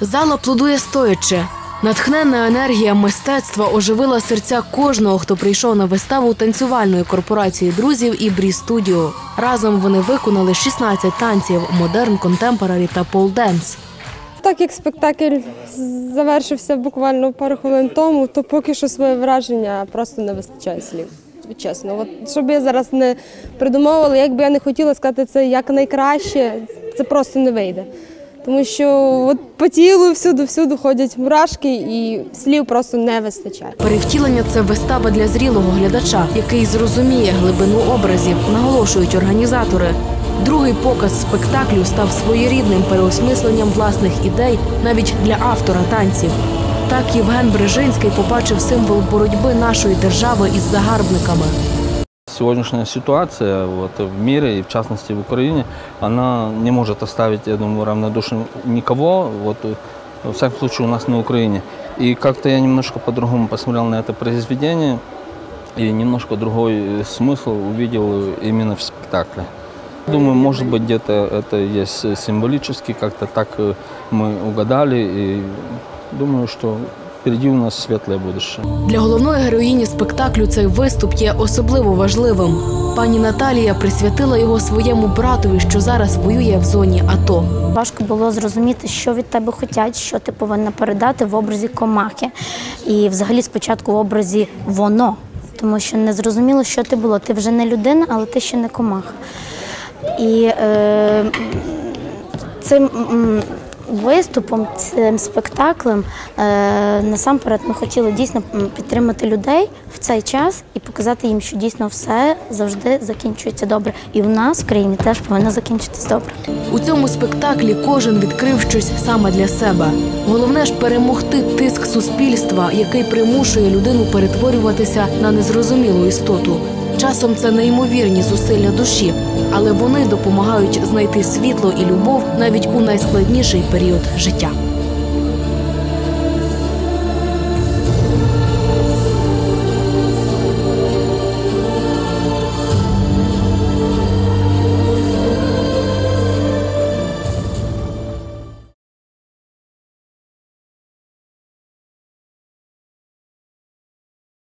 Зала плодує стоячи. Натхненна енергія мистецтва оживила серця кожного, хто прийшов на виставу танцювальної корпорації друзів і Брі Студіо. Разом вони виконали 16 танців модерн, контемпорарі та полденс. Так як спектакль завершився буквально пару хвилин тому, то поки що своє враження просто не вистачає слів. Чесно, от щоб я зараз не придумовувала, як би я не хотіла сказати це як найкраще, це просто не вийде. Тому що от по тілу всюди всюди ходять мурашки, і слів просто не вистачає. Перевтілення це вистава для зрілого глядача, який зрозуміє глибину образів, наголошують організатори. Другий показ спектаклю став своєрідним переосмисленням власних ідей навіть для автора танців. Так Євген Брежинський побачив символ боротьби нашої держави із загарбниками. Сегодняшняя ситуация вот, в мире и в частности в Украине, она не может оставить, я думаю, равнодушным никого, вот, во всяком случае у нас на Украине. И как-то я немножко по-другому посмотрел на это произведение и немножко другой э, смысл увидел именно в спектакле. Думаю, может быть, где-то это есть э, символически, как-то так э, мы угадали. И думаю, что впереди у нас светлое будущее. Для головної героїні спектаклю цей виступ є особливо важливим. Пані Наталія присвятила його своєму братові, що зараз воює в зоні АТО. Важко було зрозуміти, що від тебе хочуть, що ти повинна передати в образі комахи. І взагалі спочатку в образі воно, тому що не зрозуміло, що ти було. Ти вже не людина, але ти ще не комаха. І е, цим м, виступом, цим спектаклем е, насамперед ми хотіли дійсно підтримати людей в цей час і показати їм, що дійсно все завжди закінчується добре. І в нас в країні теж повинно закінчитись добре. У цьому спектаклі кожен відкрив щось саме для себе. Головне ж перемогти тиск суспільства, який примушує людину перетворюватися на незрозумілу істоту. Часом це неймовірні зусилля душі, але вони допомагають знайти світло і любов навіть у найскладніший період життя.